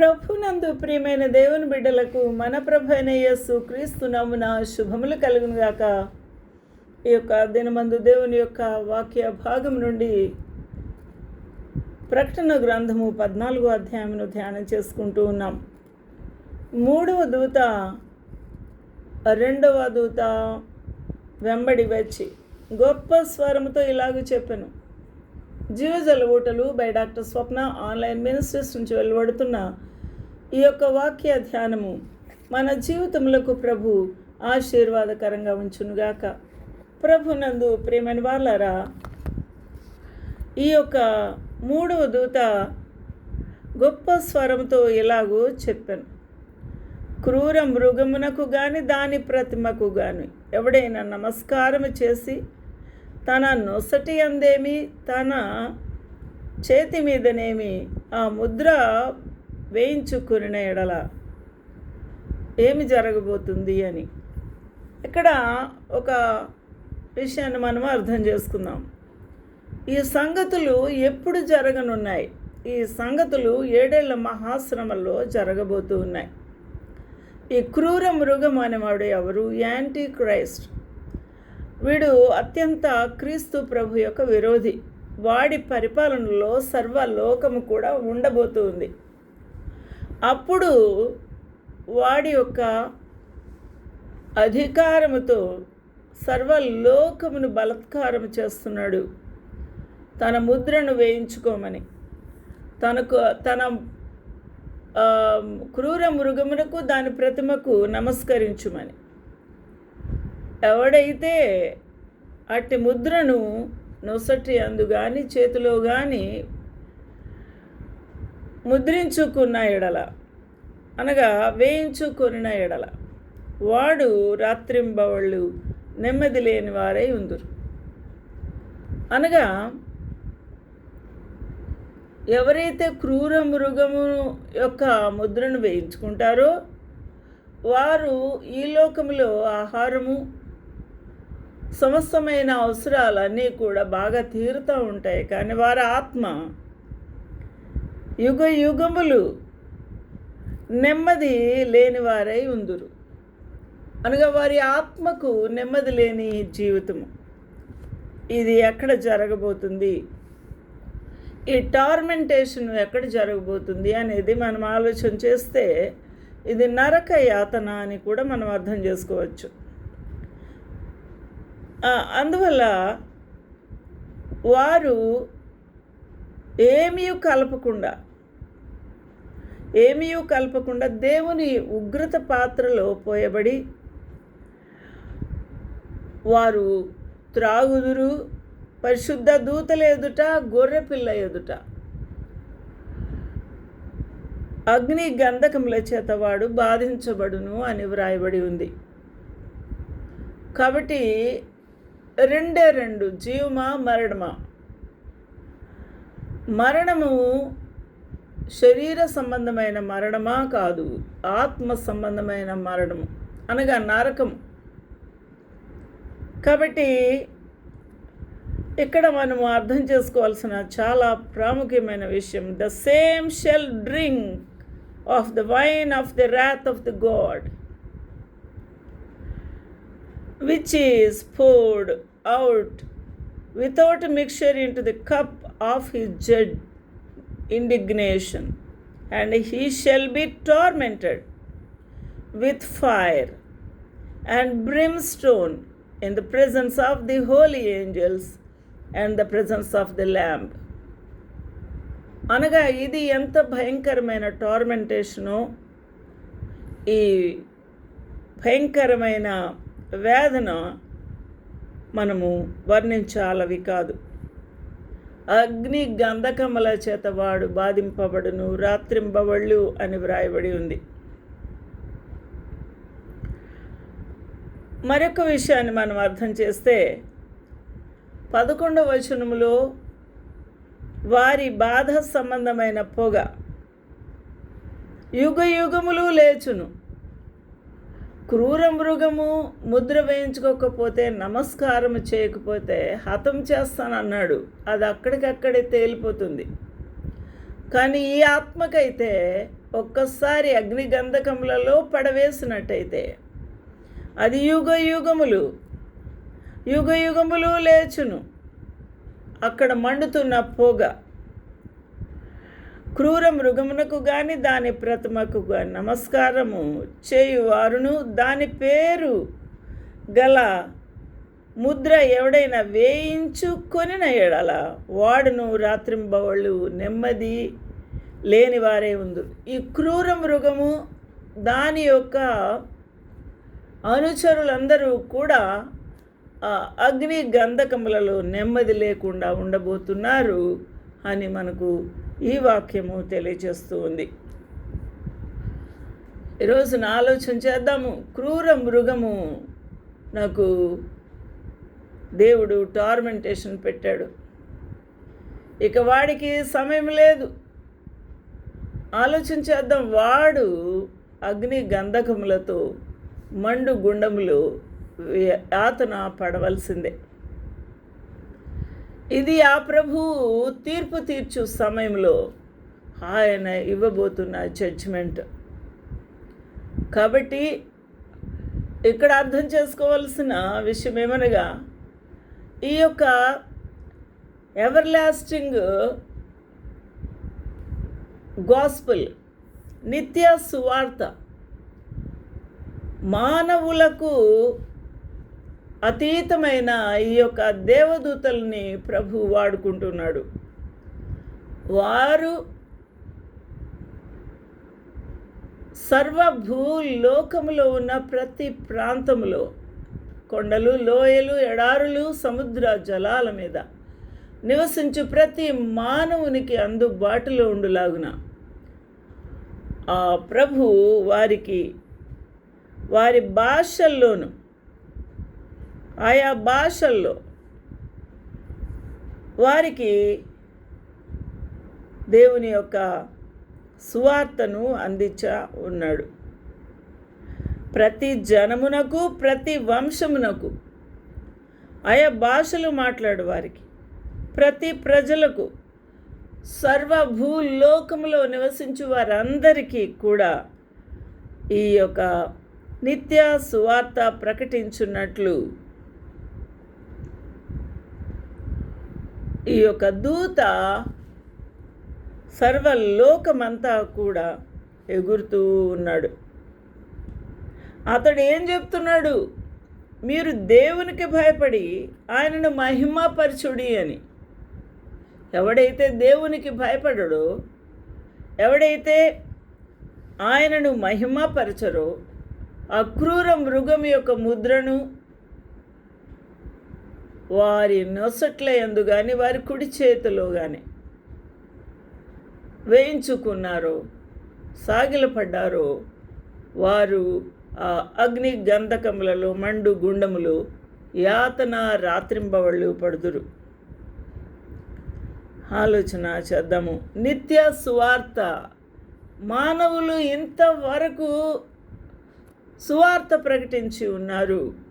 ప్రభునందు ప్రియమైన దేవుని బిడ్డలకు మన ప్రభు అయిన యేసు క్రీస్తు నమ్మున శుభములు కలుగును గాక. ఈ యొక్క దినమందు దేవుని యొక్క వాక్య భాగం నుండి ప్రకటన గ్రంథము పద్నాలుగో అధ్యాయమును ధ్యానం చేసుకుంటూ ఉన్నాం. మూడవ దూత రెండవ దూత వెంబడి వచ్చి గొప్ప స్వరముతో ఇలాగ చెప్పాను. జీవజల ఊటలు by doctor Swapna online ministries నుంచి వెలువడుతున్న ఈ యొక్క వాక్య ధ్యానము మన జీవితములకు ప్రభు ఆశీర్వాదకరంగా ఉంచునుగాక. ప్రభు నందు ప్రేమని వాళ్ళారా ఈ యొక్క మూడవ దూత గొప్ప స్వరంతో ఎలాగో చెప్పాను. క్రూర మృగమునకు కానీ దాని ప్రతిమకు కానీ ఎవడైనా నమస్కారం చేసి తన నొసటి అందేమి తన చేతి మీదనేమి ఆ ముద్ర వేయించుకున్న ఎడల ఏమి జరగబోతుంది అని. ఇక్కడ ఒక విషయాన్ని మనం అర్థం చేసుకుందాం. ఈ సంగతులు ఎప్పుడు జరగనున్నాయి? ఈ సంగతులు ఏడేళ్ళ మహాశ్రమంలో జరగబోతూ ఉన్నాయి. ఈ క్రూర మృగం అనేవాడు ఎవరు? యాంటీ క్రైస్ట్ వీడు అత్యంత క్రీస్తు ప్రభు యొక్క విరోధి. వాడి పరిపాలనలో సర్వలోకము కూడా ఉండబోతుంది అప్పుడు వాడి యొక్క అధికారముతో సర్వలోకమును బలత్కారం చేస్తున్నాడు. తన ముద్రను వేయించుకోమని. తనకు తన క్రూర మృగమునకు దాని ప్రతిమకు నమస్కరించుమని. ఎవడైతే అట్టి ముద్రను నొసటి అందు కానీ చేతిలో కానీ ముద్రించుకున్న ఎడల. అనగా వేయించుకొనిన ఎడల. వాడు రాత్రింబవళ్ళు నెమ్మది లేని వారై ఉందురు. అనగా ఎవరైతే క్రూర మృగము యొక్క ముద్రను వేయించుకుంటారో వారు ఈ లోకములో ఆహారము సమస్తమైన అవసరాలన్నీ కూడా బాగా తీరుతూ ఉంటాయి. కానీ వారి ఆత్మ యుగ యుగములు నెమ్మది లేని వారై ఉందురు. అనగా వారి ఆత్మకు నెమ్మది లేని జీవితము. ఇది ఎక్కడ జరగబోతుంది? ఈ టార్మెంటేషన్ ఎక్కడ జరగబోతుంది అనేది మనం ఆలోచన చేస్తే ఇది నరక యాతన అని కూడా మనం అర్థం చేసుకోవచ్చు. అందువల్ల వారు ఏమీ కలపకుండా ఏమీ కలపకుండా దేవుని ఉగ్రత పాత్రలో పోయబడి వారు త్రాగుదురు పరిశుద్ధ దూతల ఎదుట గొర్రె పిల్ల ఎదుట. అగ్ని గంధకముల చేత వాడు బాధించబడును అని వ్రాయబడి ఉంది. కాబట్టి రెండే రెండు జీవమా మరణమా? మరణము శరీర సంబంధమైన మరణమా కాదు ఆత్మ సంబంధమైన మరణము అనగా నరకం కాబట్టి ఇక్కడ మనము అర్థం చేసుకోవాల్సిన చాలా ప్రాముఖ్యమైన విషయం the same shall drink of the wine of the wrath of the God which is poured out without mixture into the cup of his Z. indignation, and he shall be tormented with fire and brimstone in the presence of the holy angels and the presence of the Lamb. అనగా ఇది ఎంత భయంకరమైన టార్మెంటేషను ఈ భయంకరమైన వేదన మనము వర్ణించాలవి కాదు అగ్ని గంధకముల చేత వాడు బాధింపబడును రాత్రింబవళ్ళు అని వ్రాయబడి ఉంది. మరొక విషయాన్ని మనం అర్థం చేస్తే పదకొండవ వచనములో వారి బాధ సంబంధమైన పొగ యుగ యుగములు లేచును. క్రూర మృగము ముద్ర వేయించుకోకపోతే నమస్కారం చేయకపోతే హతం చేస్తానన్నాడు. అది అక్కడికక్కడే తేలిపోతుంది. కానీ ఈ ఆత్మకైతే ఒక్కసారి అగ్ని గంధకములలో పడవేసినట్టయితే అది యుగ యుగములు యుగ యుగములు లేచును. అక్కడ మండుతున్న పొగ క్రూర మృగమునకు గాని దాని ప్రతిమకు గాని నమస్కారము చేయువారును. దాని పేరు గల ముద్ర ఎవడైనా వేయించుకొనిన ఎడల వాడును రాత్రింబవళ్ళు నెమ్మది లేని వారే ఈ క్రూర మృగము దాని యొక్క అనుచరులందరూ కూడా అగ్ని గంధకములలో నెమ్మది లేకుండా ఉండబోతున్నారు. అని మనకు ఈ వాక్యము తెలియజేస్తూ ఉంది. ఈరోజు నా ఆలోచన చేద్దాము. క్రూర మృగము నాకు దేవుడు టార్మెంటేషన్ పెట్టాడు. ఇక వాడికి సమయం లేదు. ఆలోచన చేద్దాం. వాడు అగ్ని గంధకములతో మండు గుండములు యాతన పడవలసిందే. ఇది ఆ ప్రభు తీర్పు తీర్చు సమయంలో ఆయన ఇవ్వబోతున్న జడ్జ్మెంట్ కాబట్టి ఇక్కడ అర్థం చేసుకోవాల్సిన విషయం ఏమనగా ఈ యొక్క ఎవర్ లాస్టింగ్ గాస్పుల్ నిత్య సువార్త మానవులకు అతీతమైన ఈ యొక్క దేవదూతల్ని ప్రభు వాడుకుంటున్నాడు. వారు సర్వభూ లోకములో ఉన్న ప్రతి ప్రాంతంలో కొండలు లోయలు ఎడారులు సముద్ర జలాల మీద నివసించు ప్రతి మానవునికి అందుబాటులో ఉండులాగున. ఆ ప్రభు వారికి వారి భాషల్లోనూ ఆయా భాషల్లో వారికి దేవుని యొక్క సువార్తను అందించ ఉన్నాడు. ప్రతి జనమునకు ప్రతి వంశమునకు ఆయా భాషలు మాట్లాడు వారికి ప్రతి ప్రజలకు సర్వభూలోకములో నివసించు వారందరికీ కూడా ఈ యొక్క నిత్య సువార్త ప్రకటించున్నట్లు ఈ యొక్క దూత సర్వలోకమంతా కూడా ఎగురుతూ ఉన్నాడు. అతడు ఏం చెప్తున్నాడు? మీరు దేవునికి భయపడి ఆయనను మహిమపరచుడి అని. ఎవడైతే దేవునికి భయపడడో ఎవడైతే ఆయనను మహిమపరచరో అక్రూర మృగం యొక్క ముద్రను వారి నొసట్ల ఎందు కానీ వారి కుడి చేతిలో కానీ వేయించుకున్నారో సాగిలపడ్డారో వారు ఆ అగ్ని గంధకములలో మండు గుండములు యాతన రాత్రింబవళ్ళు పడుదురు. ఆలోచన చేద్దాము. నిత్య సువార్త. మానవులు ఇంతవరకు సువార్త ప్రకటించి ఉన్నారు.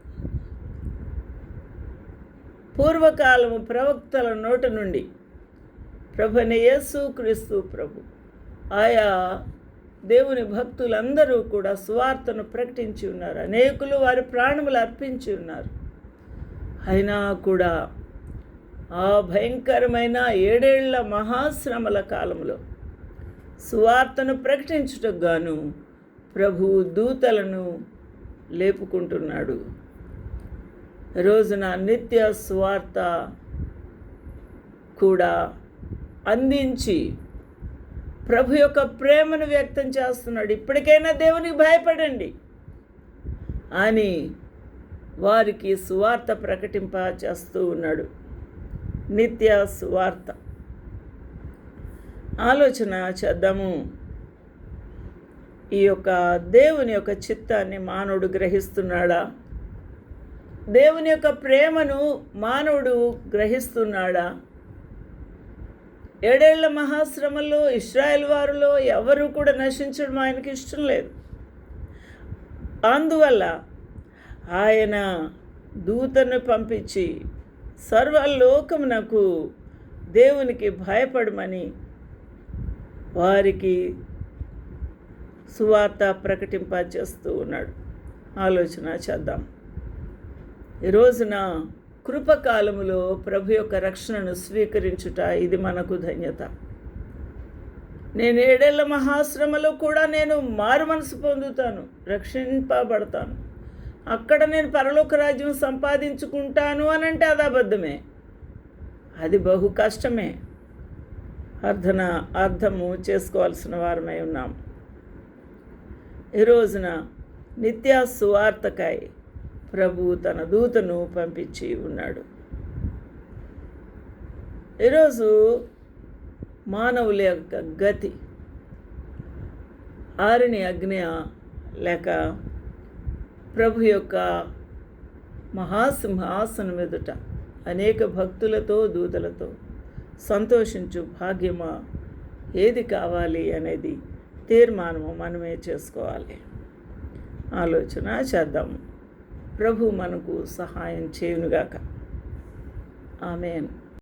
పూర్వకాలము ప్రవక్తల నోట నుండి ప్రభుని యేసు క్రీస్తు ప్రభు. ఆయా దేవుని భక్తులందరూ కూడా సువార్తను ప్రకటించి ఉన్నారు. అనేకులు వారి ప్రాణములు అర్పించి ఉన్నారు. అయినా కూడా ఆ భయంకరమైన ఏడేళ్ళ మహాశ్రమల కాలంలో సువార్తను ప్రకటించుటకు గాను ప్రభు దూతలను లేపుకుంటున్నాడు. రోజున నిత్య స్వార్థ కూడా అందించి ప్రభు యొక్క ప్రేమను వ్యక్తం చేస్తున్నాడు. ఇప్పటికైనా దేవునికి భయపడండి. అని వారికి సువార్త ప్రకటింప చేస్తూ ఉన్నాడు. నిత్య సువార్త ఆలోచన చేద్దాము. ఈ యొక్క దేవుని యొక్క చిత్తాన్ని మానవుడు గ్రహిస్తున్నాడా? దేవుని యొక్క ప్రేమను మానవుడు గ్రహిస్తున్నాడా? ఏడేళ్ళ మహాశ్రమంలో ఇస్రాయల్ వారిలో ఎవరు కూడా నశించడం ఆయనకి ఇష్టం లేదు. అందువల్ల ఆయన దూతను పంపించి సర్వలోకమునకు దేవునికి భయపడమని వారికి సువార్త ప్రకటింపచేస్తూ ఉన్నాడు. ఆలోచన చేద్దాం. ఈ రోజున కృపకాలములో ప్రభు యొక్క రక్షణను స్వీకరించుట ఇది మనకు ధన్యత. నేను ఏడేళ్ళ మహాశ్రమలో కూడా నేను మారు మనసు పొందుతాను రక్షింపబడతాను. అక్కడ నేను పరలోక రాజ్యం సంపాదించుకుంటాను అని అంటే అది అబద్ధమే. అది బహు కష్టమే. అర్థన అర్థము చేసుకోవాల్సిన వారమై ఉన్నాం. ఈ రోజున నిత్య సువార్తకాయ ప్రభు తన దూతను పంపించి ఉన్నాడు. ఈరోజు మానవుల యొక్క గతి ఆరిని అగ్ని లేక ప్రభు యొక్క మహాసింహాసనం ఎదుట అనేక భక్తులతో దూతలతో సంతోషించు భాగ్యమా? ఏది కావాలి అనేది తీర్మానము మనమే చేసుకోవాలి. ఆలోచన చేద్దాము ప్రభు మనకు సహాయం చేయునుగాక. ఆమెన్.